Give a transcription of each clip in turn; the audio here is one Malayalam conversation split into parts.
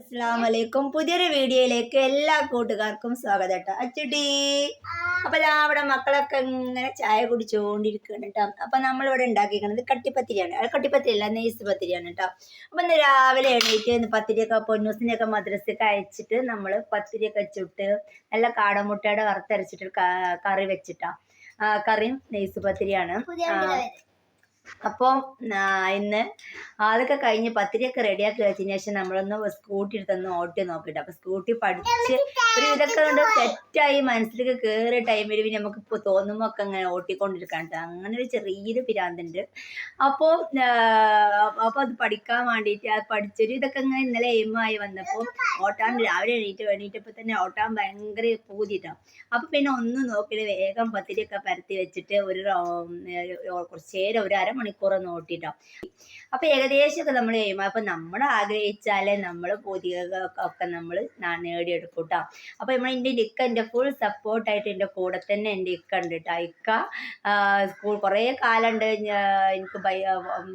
അസ്സാം വലൈക്കും പുതിയൊരു വീഡിയോയിലേക്ക് എല്ലാ കൂട്ടുകാർക്കും സ്വാഗതം കേട്ടോ അച്ചുട്ടി. അപ്പൊ അവിടെ മക്കളൊക്കെ ഇങ്ങനെ ചായ കുടിച്ചുകൊണ്ടിരിക്കുകയാണ് കേട്ടോ അപ്പൊ നമ്മളിവിടെ ഉണ്ടാക്കിയിരിക്കുന്നത് കട്ടിപ്പത്തിരിയാണ്. അത് കട്ടിപ്പത്തിരി അല്ല നെയ്സ് പത്തിരിയാണ് കേട്ടോ അപ്പൊ ഇന്ന് രാവിലെ എണീറ്റ് ഇന്ന് പത്തിരിയൊക്കെ പൊന്നൂസിനെയൊക്കെ മദ്രസയൊക്കെ അയച്ചിട്ട് നമ്മൾ പത്തിരിയൊക്കെ ചുട്ട് നല്ല കാടമുട്ടയുടെ വറുത്തരച്ചിട്ട് കറി വെച്ചിട്ടാ. കറിയും നെയ്സ് പത്തിരിയാണ്. അപ്പോൾ ഇന്ന് ആളൊക്കെ കഴിഞ്ഞ് പത്തിരിയൊക്കെ റെഡിയാക്കി വെച്ചതിന് ശേഷം നമ്മളൊന്ന് സ്കൂട്ടി എടുത്തൊന്ന് ഓട്ടി നോക്കിയിട്ട് അപ്പോൾ സ്കൂട്ടി പഠിച്ച് ഒരു ഇതൊക്കെ കൊണ്ട് സെറ്റായി മനസ്സിലേക്ക് കയറിയ ടൈമിൽ പിന്നെ നമുക്ക് തോന്നുമ്പോൾ ഒക്കെ അങ്ങനെ ഓട്ടിക്കൊണ്ടിരിക്കാൻ ട്ടോ. അങ്ങനെ ഒരു ചെറിയൊരു പിരാന്തുണ്ട് അപ്പോൾ അപ്പോൾ അത് പഠിക്കാൻ വേണ്ടിയിട്ട് അത് പഠിച്ചൊരു ഇതൊക്കെ അങ്ങനെ ഇന്നലെ എയിമായി വന്നപ്പോൾ ഓട്ടാൻ രാവിലെ എണീറ്റ് എണീറ്റപ്പോൾ തന്നെ ഓട്ടാൻ ഭയങ്കര പൂതിയിട്ടാണ് അപ്പോൾ പിന്നെ ഒന്ന് നോക്കിയിട്ട് വേഗം പത്തിരിയൊക്കെ പരത്തി വെച്ചിട്ട് ഒരു കുറച്ച് നേരം ഒരു അരമണിക്കൂർ ഒന്ന് ഓട്ടിട്ടോ. അപ്പൊ ഏകദേശമൊക്കെ നമ്മൾ ചെയ്യുമ്പോൾ അപ്പൊ നമ്മൾ ആഗ്രഹിച്ചാലേ നമ്മൾ ഒക്കെ നമ്മൾ നേടിയെടുക്കും കേട്ടോ അപ്പൊ നമ്മൾ എന്റെ ഇക്ക എന്റെ ഫുൾ സപ്പോർട്ടായിട്ട് എന്റെ കൂടെ തന്നെ എന്റെ ഇക്ക ഉണ്ട് കേട്ടോ ഇക്ക സ്കൂൾ കുറേ കാലമുണ്ട് എനിക്ക്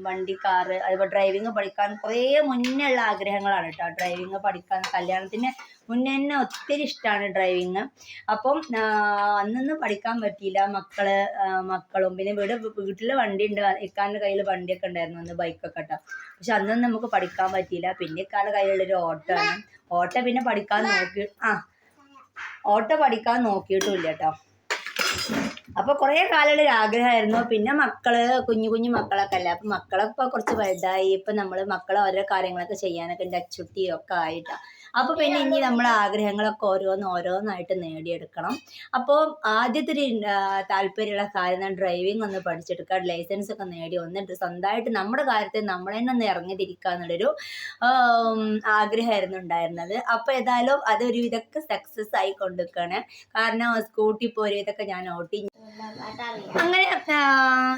വണ്ടി കാറ് അതുപോലെ ഡ്രൈവിങ് പഠിക്കാൻ കുറേ മുന്നേ ഉള്ള ആഗ്രഹങ്ങളാണ് കേട്ടോ ഡ്രൈവിങ് പഠിക്കാൻ കല്യാണത്തിന് മുന്നേ തന്നെ ഒത്തിരി ഇഷ്ടമാണ് ഡ്രൈവിങ് അപ്പം അന്നൊന്നും പഠിക്കാൻ പറ്റിയില്ല. മക്കൾ മക്കളും. പിന്നെ ഇവിടെ വീട്ടിൽ വണ്ടി ഉണ്ട് ഇക്കാന്റെ കയ്യിൽ വണ്ടിയൊക്കെ ഉണ്ടായിരുന്നു അന്ന് ബൈക്കൊക്കെ കേട്ടോ പക്ഷെ അന്നൊന്നും നമുക്ക് പഠിക്കാൻ പറ്റിയില്ല. പിന്നെ ഇക്കാന്റെ കയ്യിലുള്ളൊരു ഓട്ടോ ആണ്. ഓട്ടോ പിന്നെ പഠിക്കാൻ നോക്കി ആ ഓട്ടോ പഠിക്കാൻ നോക്കിയിട്ടുമില്ല കേട്ടോ. അപ്പൊ കുറേ കാലമുള്ള ഒരു ആഗ്രഹമായിരുന്നു. പിന്നെ മക്കൾ കുഞ്ഞു കുഞ്ഞു മക്കളൊക്കെ അല്ലേ? അപ്പൊ മക്കളൊക്കെ കുറച്ച് വലുതായി. ഇപ്പൊ നമ്മൾ മക്കളെ ഓരോ കാര്യങ്ങളൊക്കെ ചെയ്യാനൊക്കെ ഉണ്ട് അച്ചുട്ടി ഒക്കെ ആയിട്ടാ. അപ്പൊ പിന്നെ ഇനി നമ്മൾ ആഗ്രഹങ്ങളൊക്കെ ഓരോന്ന് ഓരോന്നായിട്ട് നേടിയെടുക്കണം. അപ്പോൾ ആദ്യത്തെ ഒരു താല്പര്യമുള്ള കാര്യം ഡ്രൈവിംഗ് ഒന്ന് പഠിച്ചെടുക്കുക ലൈസൻസ് ഒക്കെ നേടി വന്നിട്ട് സ്വന്തമായിട്ട് നമ്മുടെ കാര്യത്തിൽ നമ്മൾ തന്നെ ഒന്ന് ഇറങ്ങിതിരിക്കുക എന്നുള്ളൊരു ആഗ്രഹമായിരുന്നു ഉണ്ടായിരുന്നത്. അപ്പോൾ ഏതായാലും അതൊരു ഇതൊക്കെ സക്സസ് ആയി കൊണ്ടിരിക്കുകയാണ്. കാരണം സ്കൂട്ടി പോരെ ഇതൊക്കെ ഞാൻ ഓട്ടി അങ്ങനെ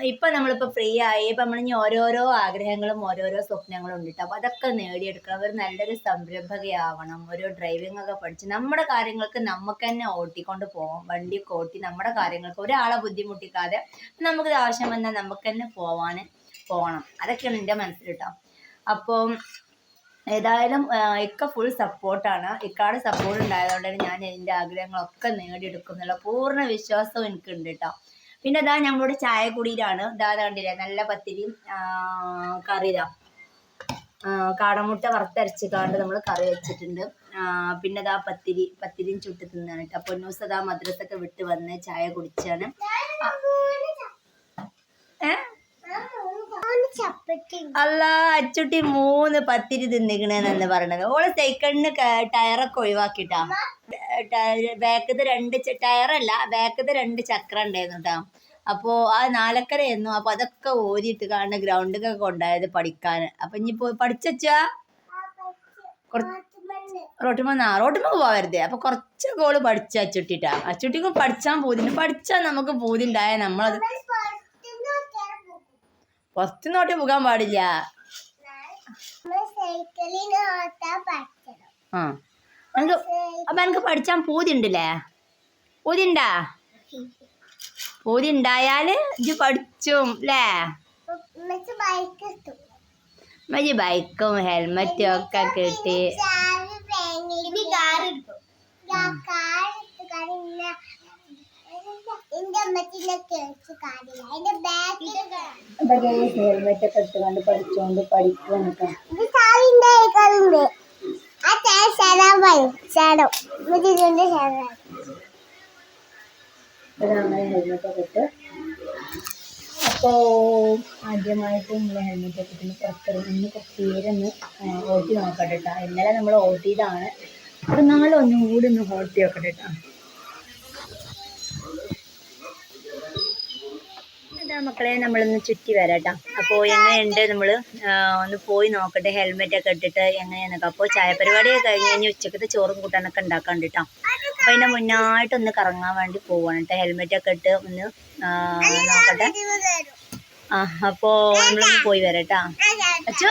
ഇപ്പൊ നമ്മളിപ്പോ ഫ്രീ ആയി. ഇപ്പൊ നമ്മളിനി ഓരോരോ ആഗ്രഹങ്ങളും ഓരോരോ സ്വപ്നങ്ങളും ഉണ്ട് അപ്പോൾ അപ്പൊ അതൊക്കെ നേടിയെടുക്കണം. അവർ നല്ലൊരു സംരംഭകയാവണം. ഒരു ഡ്രൈവിംഗ് ഒക്കെ പഠിച്ച് നമ്മുടെ കാര്യങ്ങൾക്ക് നമുക്ക് തന്നെ ഓട്ടിക്കൊണ്ട് പോവാം. വണ്ടിയൊക്കെ ഓട്ടി നമ്മുടെ കാര്യങ്ങൾക്ക് ഒരാളെ ബുദ്ധിമുട്ടിക്കാതെ നമുക്ക് ആവശ്യം വന്നാൽ നമുക്ക് തന്നെ പോവാൻ പോകണം അതൊക്കെയാണ് എന്റെ മനസ്സിൽ കേട്ടോ അപ്പം ഏതായാലും ഇക്ക ഫുൾ സപ്പോർട്ടാണ് ഇക്കാട് സപ്പോർട്ട് ഉണ്ടായതുകൊണ്ടാണ് ഞാൻ എന്റെ ആഗ്രഹങ്ങളൊക്കെ നേടിയെടുക്കും എന്നുള്ള പൂർണ വിശ്വാസവും എനിക്കുണ്ട് കേട്ടോ പിന്നെ ഇതാ ഞങ്ങളുടെ ചായ കുടിയിലാണ്. ഇതാ കണ്ടില്ലേ നല്ല പത്തിരിയും കറി കാടമുട്ട വറുത്തരച്ചിക്കാണ്ട് നമ്മൾ കറി വെച്ചിട്ടുണ്ട്. പിന്നെ അതാ പത്തിരി പത്തിരിയും ചുട്ട് തിന്നാണ് കേട്ടോ. പൊന്നൂസ് അതാ മദ്രസൊക്കെ വിട്ട് വന്ന് ചായ കുടിച്ചാണ്. അല്ല അച്ചുട്ടി മൂന്ന് പത്തിരി തിന്നിക്കണെന്ന് പറയണത്. ഓൾ സൈക്കിളിന് ടയറൊക്കെ ഒഴിവാക്കിട്ടാ. ബാക്കത്ത് രണ്ട് ടയറല്ല ബാക്കത്ത് രണ്ട് ചക്രം ഉണ്ടായിരുന്നു കേട്ടോ അപ്പോ ആ നാലക്കരയായിരുന്നു അപ്പൊ അതൊക്കെ ഓരിയിട്ട് കാണുന്ന ഗ്രൗണ്ടിലൊക്കെ കൊണ്ടായത് പഠിക്കാൻ. അപ്പൊ ഇനിയിപ്പോ പഠിച്ചാ റോട്ടുമെന്നാ റോട്ടുമ്മ പോവരുത് അപ്പൊ കുറച്ച് ഗോൾ പഠിച്ച അച്ചുട്ടിട്ടാ. അച്ചുട്ടിക്ക് പഠിച്ചാൻ പൂതിണ്ട്. പഠിച്ചാ നമുക്ക് പൂതി ഉണ്ടായാൽ നമ്മളത് ഫസ്റ്റ് നോട്ടി പോകാൻ പാടില്ല. ആ. എനിക്ക് അപ്പൊ എനിക്ക് പഠിച്ചാൻ പൂതി ഉണ്ടല്ലേ പൂതി ഉണ്ടായാൽ ഇജ്ജ് പഠിച്ചും അല്ലേ മജി ബൈക്കും ഹെൽമറ്റും ഒക്കെ കിട്ടി. ഹെൽമെറ്റ് ഒക്കെ ഇട്ടുകൊണ്ട് പഠിച്ചുകൊണ്ട് അങ്ങനെ ഹെൽമെറ്റ് ഒക്കെ ഇട്ട് അപ്പോൾ ആദ്യമായിട്ട് നമ്മൾ ഹെൽമെറ്റ് ഒക്കെ ഇട്ട് പുറത്തിറങ്ങി. ഇന്ന് കുറച്ച് പേരൊന്ന് ഓട്ടി നോക്കട്ടെ കേട്ടോ ഇന്നലെ നമ്മൾ ഓട്ടിയതാണ്. അപ്പം നാളെ ഒന്നും കൂടി ഒന്ന് ഓട്ടി നോക്കട്ടെ കേട്ടോ ഇതാ മക്കളെ നമ്മളൊന്ന് ചുറ്റി വരാം കേട്ടോ അപ്പോൾ എങ്ങനെയുണ്ട് നമ്മൾ ഒന്ന് പോയി നോക്കട്ടെ ഹെൽമെറ്റ് ഒക്കെ ഇട്ടിട്ട് എങ്ങനെയാന്നൊക്കെ. അപ്പോൾ ചായ പരിപാടിയൊക്കെ കഴിഞ്ഞ് കഴിഞ്ഞ് ഉച്ചക്കത്തെ ചോറും കൂട്ടാനൊക്കെ ഉണ്ടാക്കാണ്ട് കേട്ടോ അപ്പോൾ അതിന്റെ മുന്നായിട്ടൊന്ന് കറങ്ങാൻ വേണ്ടി പോവാണ് കേട്ടോ ഹെൽമെറ്റ് ഒക്കെ ഇട്ട് ഒന്ന് നോക്കട്ടെ. ആ അപ്പോൾ നമ്മളൊന്ന് പോയി വരട്ടാ. അച്ചു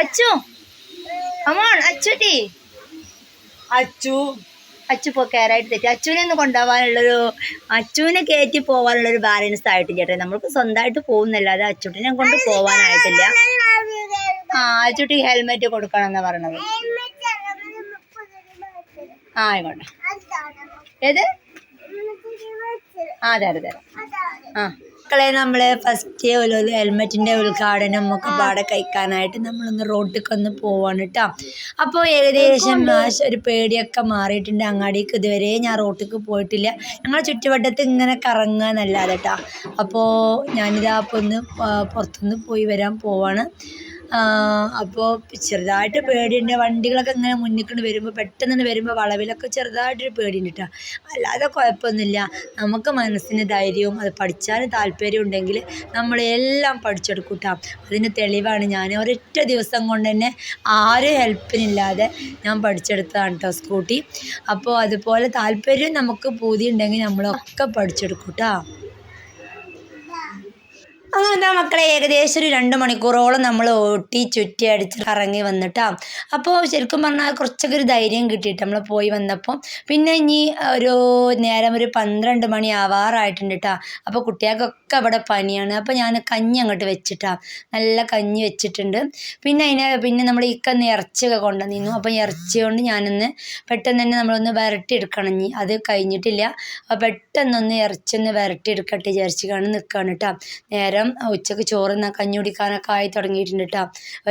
അച്ചു അമോൺ അച്ചുട്ടി. അച്ചു. അച്ചു ഇപ്പോൾ കയറായിട്ട് തെറ്റി. അച്ചുവിനെ ഒന്ന് കൊണ്ടുപോകാനുള്ളൊരു അച്ചുവിനെ കയറ്റി പോകാനുള്ളൊരു ബാലൻസ് ആയിട്ട് ചേട്ടൻ നമ്മൾക്ക് സ്വന്തമായിട്ട് പോകുന്നല്ലാതെ അച്ചുട്ടിനെ കൊണ്ട് പോകാനായിട്ടില്ല. ആ അച്ചുട്ടി ഹെൽമെറ്റ് കൊടുക്കണം എന്നാ പറയണത് ആ ആയിക്കോട്ടെ. ഏത്? ആ തരാം തരാം ആ. മക്കളെ നമ്മൾ ഫസ്റ്റ് ഒരു ഹെൽമെറ്റിന്റെ ഉദ്ഘാടനം ഒക്കെ പാടെ കഴിക്കാനായിട്ട് നമ്മളൊന്ന് റോട്ടിലേക്ക് ഒന്ന് പോവാണ് കേട്ടോ അപ്പോൾ ഏകദേശം ഒരു പേടിയൊക്കെ മാറിയിട്ടുണ്ട്. അങ്ങാടിക്ക് ഇതുവരെ ഞാൻ റോട്ടിലേക്ക് പോയിട്ടില്ല. ഞങ്ങളെ ചുറ്റുവട്ടത്ത് ഇങ്ങനെ കറങ്ങുക എന്നല്ലാതെ കേട്ടോ അപ്പോൾ ഞാനിതാ അപ്പോൾ ഒന്ന് പുറത്തുനിന്ന് പോയി വരാൻ പോവാണ്. അപ്പോൾ ചെറുതായിട്ട് പേടിയുണ്ട്. വണ്ടികളൊക്കെ ഇങ്ങനെ മുന്നിക്കൊണ്ട് വരുമ്പോൾ പെട്ടെന്ന് വരുമ്പോൾ വളവിലൊക്കെ ചെറുതായിട്ടൊരു പേടിയുണ്ട് കേട്ടോ അല്ലാതെ കുഴപ്പമൊന്നുമില്ല നമുക്ക് മനസ്സിന് ധൈര്യവും അത് പഠിച്ചാൽ താല്പര്യം ഉണ്ടെങ്കിൽ നമ്മളെല്ലാം പഠിച്ചെടുക്കും കേട്ടോ അതിന് തെളിവാണ്. ഞാൻ ഒരൊറ്റ ദിവസം കൊണ്ട് തന്നെ ആരും ഹെൽപ്പിനില്ലാതെ ഞാൻ പഠിച്ചെടുത്തതാണ് കേട്ടോ സ്കൂട്ടി. അപ്പോൾ അതുപോലെ താല്പര്യം നമുക്ക് പൂതി ഉണ്ടെങ്കിൽ നമ്മളൊക്കെ പഠിച്ചെടുക്കും കേട്ടോ അങ്ങനെ എന്താ മക്കളെ ഏകദേശം ഒരു രണ്ട് മണിക്കൂറോളം നമ്മൾ ഓട്ടി ചുറ്റി അടിച്ച് കറങ്ങി വന്നിട്ടാ. അപ്പോൾ ശരിക്കും പറഞ്ഞാൽ കുറച്ചൊക്കെ ഒരു ധൈര്യം കിട്ടിയിട്ട് നമ്മൾ പോയി വന്നപ്പോൾ പിന്നെ ഇനി ഒരു നേരം ഒരു പന്ത്രണ്ട് മണി ആവാറായിട്ടുണ്ട് കേട്ടോ അപ്പോൾ കുട്ടികൾക്കൊക്കെ അവിടെ പനിയാണ്. അപ്പോൾ ഞാൻ കഞ്ഞി അങ്ങോട്ട് വെച്ചിട്ടാ. നല്ല കഞ്ഞി വെച്ചിട്ടുണ്ട്. പിന്നെ അതിനെ പിന്നെ നമ്മൾ ഈ കന്ന് ഇറച്ചിയൊക്കെ നിന്നു അപ്പോൾ ഇറച്ചി കൊണ്ട് ഞാനൊന്ന് പെട്ടെന്ന് തന്നെ നമ്മളൊന്ന് വരട്ടിയെടുക്കണം ഇനി. അത് കഴിഞ്ഞിട്ടില്ല. അപ്പോൾ പെട്ടെന്നൊന്ന് ഇറച്ചി ഒന്ന് വരട്ടിയെടുക്കട്ടെ വിചാരിച്ച് കാണും നിൽക്കുകയാണ് കേട്ടോ നേരം ഉച്ചയ്ക്ക് ചോറ് എന്നാൽ കഞ്ഞി കുടിക്കാനൊക്കെ ആയി തുടങ്ങിയിട്ടുണ്ട് കേട്ടോ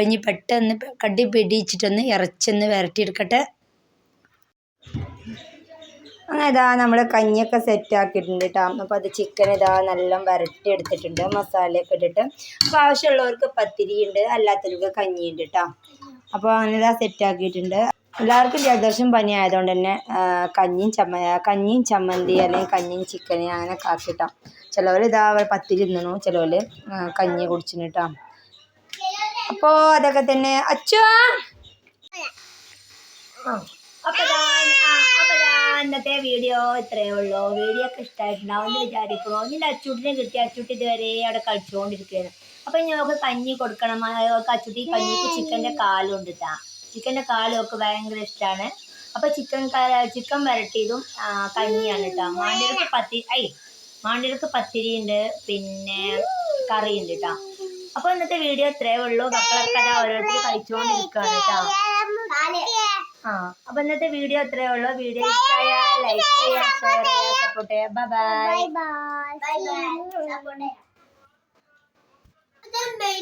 ഇനി പെട്ടെന്ന് കടി പിടിച്ചിട്ടൊന്ന് ഇറച്ചൊന്ന് വരട്ടിയെടുക്കട്ടെ. അങ്ങനെ ഇതാ നമ്മൾ കഞ്ഞിയൊക്കെ സെറ്റ് ആക്കിയിട്ടുണ്ട് കേട്ടോ അപ്പോൾ അത് ചിക്കൻ ഇതാ നല്ല വരട്ടി എടുത്തിട്ടുണ്ട് മസാലയൊക്കെ ഇട്ടിട്ട്. അപ്പോൾ ആവശ്യമുള്ളവർക്ക് പത്തിരി ഉണ്ട് അല്ലാത്തവർക്ക് കഞ്ഞിയുണ്ട് കേട്ടോ അപ്പോൾ അങ്ങനെ ഇതാ സെറ്റ് ആക്കിയിട്ടുണ്ട്. എല്ലാവർക്കും ജലദോഷം പനി ആയതുകൊണ്ട് തന്നെ കഞ്ഞിയും ചമ്മ കഞ്ഞിയും ചമ്മന്തി അല്ലെങ്കിൽ കഞ്ഞിയും ചിക്കനും അങ്ങനെ ആക്കിട്ടോ ചിലവർ ഇതാ പത്തിരി തിന്നണു ചിലവർ കഞ്ഞി കുടിച്ചിന് കേട്ടോ അപ്പോൾ അതൊക്കെ തന്നെ. അച്ഛാ! ഇന്നത്തെ വീഡിയോ ഇത്രയേ ഉള്ളൂ. വീഡിയോ ഒക്കെ ഇഷ്ടമായിട്ടുണ്ടാവും എന്ന് വിചാരിക്കുന്നു. നിന്റെ അച്ചൂട്ടിനെ കിട്ടി. അച്ചൂട്ടി ഇതുവരെ അവിടെ കളിച്ചുകൊണ്ടിരിക്കുകയാണ്. അപ്പം ഞങ്ങൾക്ക് കഞ്ഞി കൊടുക്കണം. അച്ചൂട്ടി കഞ്ഞിക്ക് ചിക്കന്റെ കാലും ഉണ്ട് കേട്ടാ ചിക്കന്റെ കാലും ഒക്കെ ഭയങ്കര ഇഷ്ടമാണ് അപ്പോൾ ചിക്കൻ ചിക്കൻ വരട്ടിയതും കഞ്ഞിയാണ് കേട്ടോ മാണ്ടിയർക്ക് പത്തി ഐ മാണ്ടിയർക്ക് പത്തിരി ഉണ്ട് പിന്നെ കറി ഉണ്ട് കേട്ടോ അപ്പോൾ ഇന്നത്തെ വീഡിയോ ഇത്രേ ഉള്ളൂ. മക്കളൊക്കെ അതാ ഓരോരുത്തർ കഴിച്ചുകൊണ്ടിരിക്കുകയാണ് കേട്ടോ ആ അപ്പൊ ഇന്നത്തെ വീഡിയോ ഇത്രേ ഉള്ളൂ. വീഡിയോ ഇഷ്ടമായ ലൈക്ക് ചെയ്യുക ഷെയർ ചെയ്യുക സപ്പോർട്ട് ചെയ്യുക ബൈ ബൈ ബൈ ബൈ.